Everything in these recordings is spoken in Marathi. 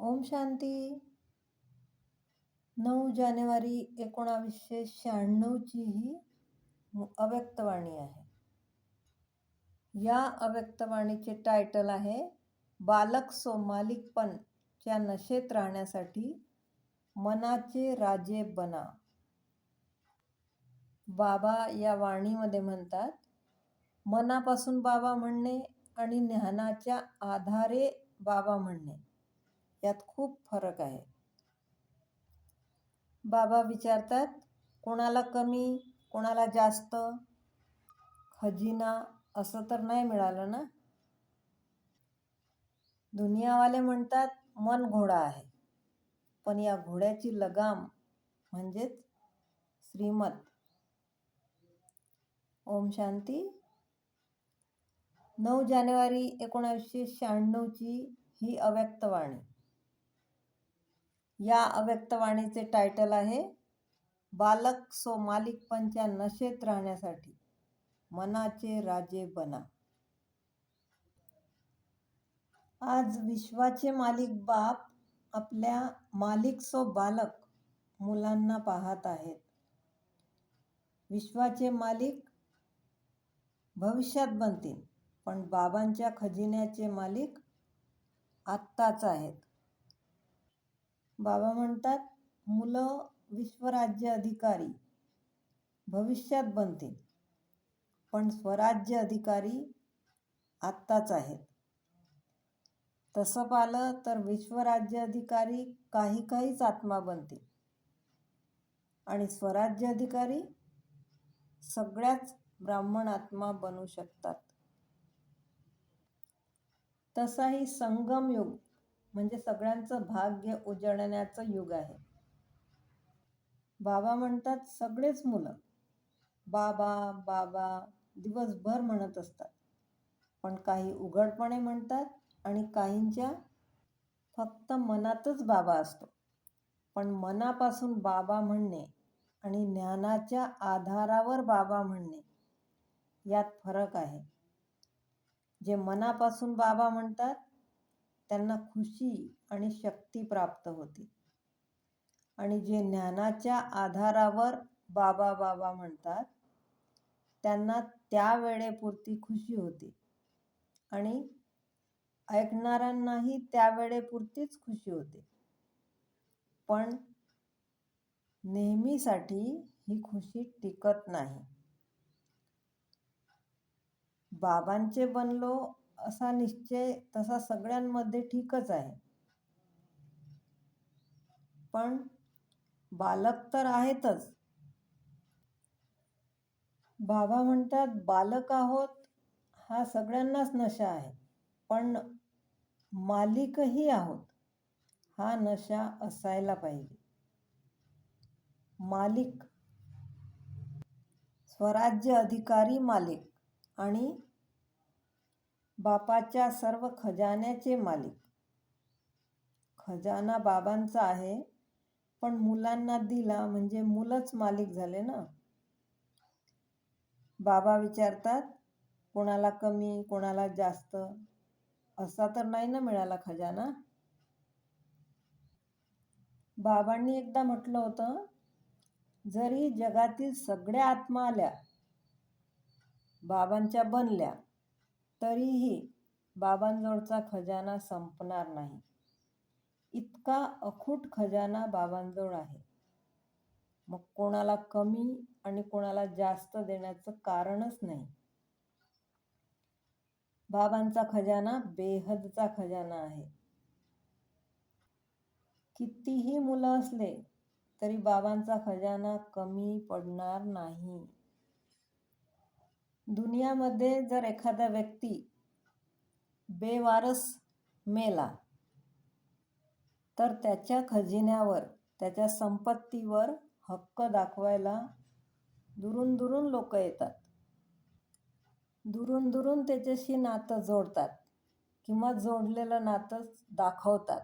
ओम शांती. नऊ जानेवारी एकोणावीसशे शहाण्णवची ही अव्यक्तवाणी आहे. या अव्यक्तवाणीचे टायटल आहे बालक सो मालिकपणच्या नशेत राहण्यासाठी मनाचे राजे बना. बाबा या वाणीमध्ये म्हणतात मनापासून बाबा म्हणणे आणि ज्ञानाच्या आधारे बाबा म्हणणे. यात खूप फरक आहे. बाबा विचारतात कोणाला कमी कोणाला जास्त? खजिना असं तर नाही मिळालं ना? दुनियावाले म्हणतात मन घोडा आहे. पण या घोड्याची लगाम म्हणजेच श्रीमत. ओम शांती. नऊ जानेवारी एकोणावीसशे शहाण्णवची ही अव्यक्तवाणी या अव्यक्तवाणीचे टायटल आहे बालक सो मालिकपणच्या नशेत राहण्यासाठी मनाचे राजे बना. आज विश्वाचे मालिक बाप आपल्या मालिक सो बालक मुलांना पाहत आहेत. विश्वाचे मालिक भविष्यात बनतील पण बाबांच्या खजिन्याचे मालिक आत्ताच आहेत. बाबा म्हणतात मुलं विश्वराज्य अधिकारी भविष्यात बनतील पण स्वराज्य अधिकारी आत्ताच आहेत. तसं पाहिलं तर विश्वराज्य अधिकारी काही काहीच आत्मा बनतील. आणि स्वराज्य अधिकारी सगळ्याच ब्राह्मण आत्मा बनू शकतात. तसाही संगमयुग म्हणजे सगळ्यांचं भाग्य उजळण्याचं युग आहे. बाबा म्हणतात सगळेच मुलं बाबा बाबा दिवसभर म्हणत असतात. पण काही उघडपणे म्हणतात आणि काहींच्या फक्त मनातच बाबा असतो. पण मनापासून बाबा म्हणणे आणि ज्ञानाच्या आधारावर बाबा म्हणणे यात फरक आहे. जे मनापासून बाबा म्हणतात त्यांना खुशी आणि शक्ती प्राप्त होते. आणि जे ज्ञानाच्या आधारावर बाबा बाबा म्हणतात त्यांना त्या वेळेपुरती खुशी होते. आणि ऐकणाऱ्यांनाही त्या वेळेपुरतीच खुशी होते. पण नेहमीसाठी ही खुशी टिकत नाही. बाबांचे बनलो असा निश्चय तसा सगळ्यांमध्ये ठीकच आहे. पण बालक तर आहेतच. बाबा म्हणतात बालक आहोत हा सगळ्यांनाच नशा आहे पण मालिकही आहोत हा नशा असायला पाहिजे. मालिक स्वराज्य अधिकारी मालिक आणि बापाच्या सर्व खजान्याचे मालिक. खजाना बाबांचा आहे पण मुलांना दिला म्हणजे मुलंच मालिक झाले ना? बाबा विचारतात कोणाला कमी कोणाला जास्त? असा तर नाही ना मिळाला खजाना? बाबांनी एकदा म्हटलं होतं जरी जगातील सगळ्या आत्मा आल्या बाबांच्या बनल्या तरीही बाबांजवळचा खजाना संपणार नाही. इतका अखूट खजाना बाबांजवळ आहे. मग कोणाला कमी आणि कोणाला जास्त देण्याचं कारणच नाही. बाबांचा खजाना बेहदचा खजाना आहे. कितीही मुलं असले तरी बाबांचा खजाना कमी पडणार नाही. दुनियामध्ये जर एखादा व्यक्ती बेवारस मेला तर त्याच्या खजिन्यावर त्याच्या संपत्तीवर हक्क दाखवायला दुरून दुरून लोक येतात. दुरून दुरून त्याच्याशी नातं जोडतात किंवा जोडलेलं नातं दाखवतात.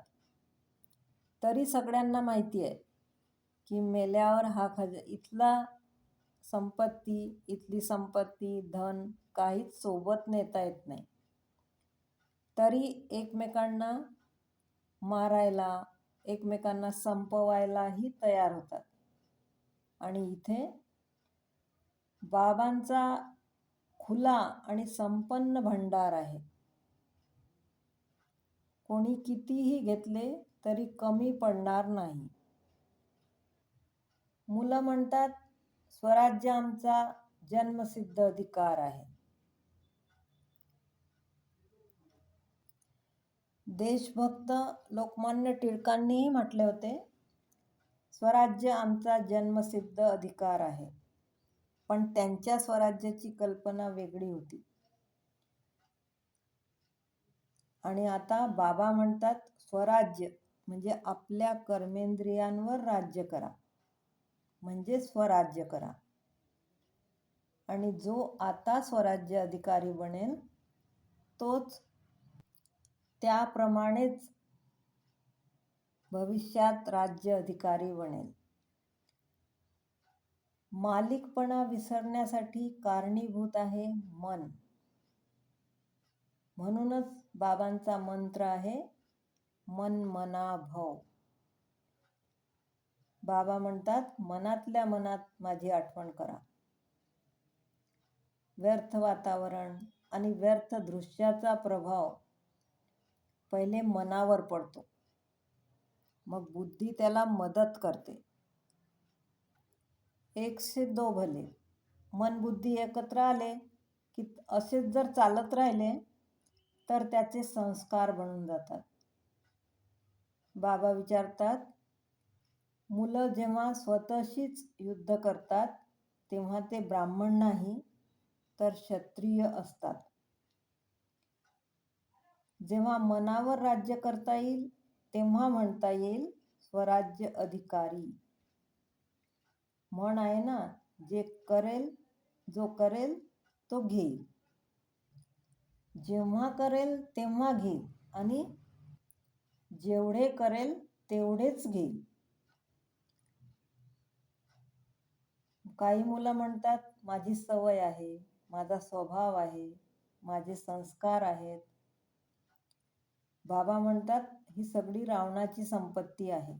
तरी सगळ्यांना माहिती आहे की मेल्यावर हा खज इथला संपत्ती इथली संपत्ती धन काहीच सोबत नेता येत नाही. तरी एकमेकांना मारायला एकमेकांना संपवायलाही तयार होतात. आणि इथे बाबांचा खुला आणि संपन्न भंडार आहे. कोणी कितीही घेतले तरी कमी पडणार नाही. मुलं म्हणतात स्वराज्य आमचा जन्मसिद्ध अधिकार आहे. देशभक्त लोकमान्य टिळकांनीही म्हटले होते स्वराज्य आमचा जन्मसिद्ध अधिकार आहे. पण त्यांच्या स्वराज्याची कल्पना वेगळी होती. आणि आता बाबा म्हणतात स्वराज्य म्हणजे आपल्या कर्मेंद्रियांवर राज्य करा. म्हणजे स्वराज्य करा. आणि जो आता स्वराज्य अधिकारी बनेल तोच त्याप्रमाणेच भविष्यात राज्य अधिकारी बनेल. मालिकपणा विसरण्यासाठी कारणीभूत आहे मन. म्हणूनच बाबांचा मंत्र आहे मन मना भव. बाबा म्हणतात मनातल्या मनात माझी आठवण करा. व्यर्थ वातावरण आणि व्यर्थ दृश्याचा प्रभाव पहिले मनावर पडतो. मग बुद्धी त्याला मदत करते. एक से दो भले. मन बुद्धी एकत्र आले की असेच जर चालत राहिले तर त्याचे संस्कार बनून जातात. बाबा विचारतात मुलं जेव्हा स्वतःशीच युद्ध करतात तेव्हा ते ब्राह्मण नाही तर क्षत्रिय असतात. जेव्हा मनावर राज्य करता येईल तेव्हा म्हणता येईल स्वराज्य अधिकारी. म्हण आहे ना जे करेल जो करेल तो घेईल. जेव्हा करेल तेव्हा घेईल. आणि जेवढे करेल तेवढेच घेईल. काही मुलं म्हणतात माझी सवय आहे माझा स्वभाव आहे माझे संस्कार आहेत. बाबा म्हणतात ही सगळी रावणाची संपत्ती आहे.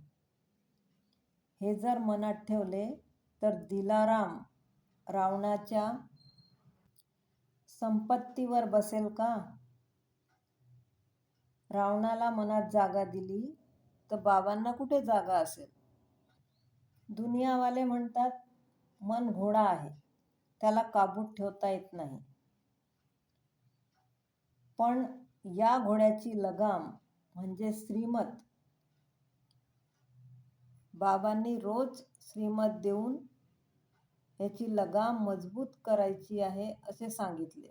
हे जर मनात ठेवले तर दिलाराम रावणाच्या संपत्तीवर बसेल का? रावणाला मनात जागा दिली तर बाबांना कुठे जागा असेल? दुनियावाले म्हणतात मन घोडा आहे. त्याला काबूत ठेवता येत नाही. पण या घोड्याची लगाम म्हणजे श्रीमत बाबांनी रोज श्रीमत देऊन याची लगाम मजबूत करायची आहे असे सांगितले.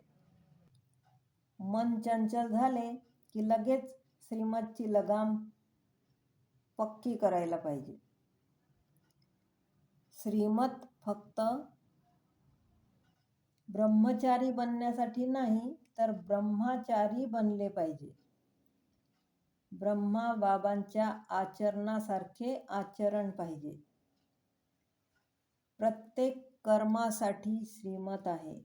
मन चंचल झाले की लगेच श्रीमतची लगाम पक्की करायला पाहिजे. श्रीमत फक्त ब्रह्मचारी बनण्यासाठी नाही तर ब्रह्माचारी बनले पाहिजे. ब्रह्मा बाबांच्या आचरणासारखे आचरण पाहिजे. प्रत्येक कर्मासाठी श्रीमत आहे.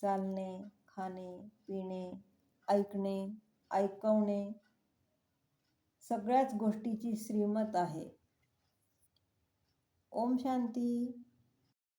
चालणे खाणे पिणे ऐकणे ऐकवणे सगळ्याच गोष्टीची श्रीमत आहे. ओम शांती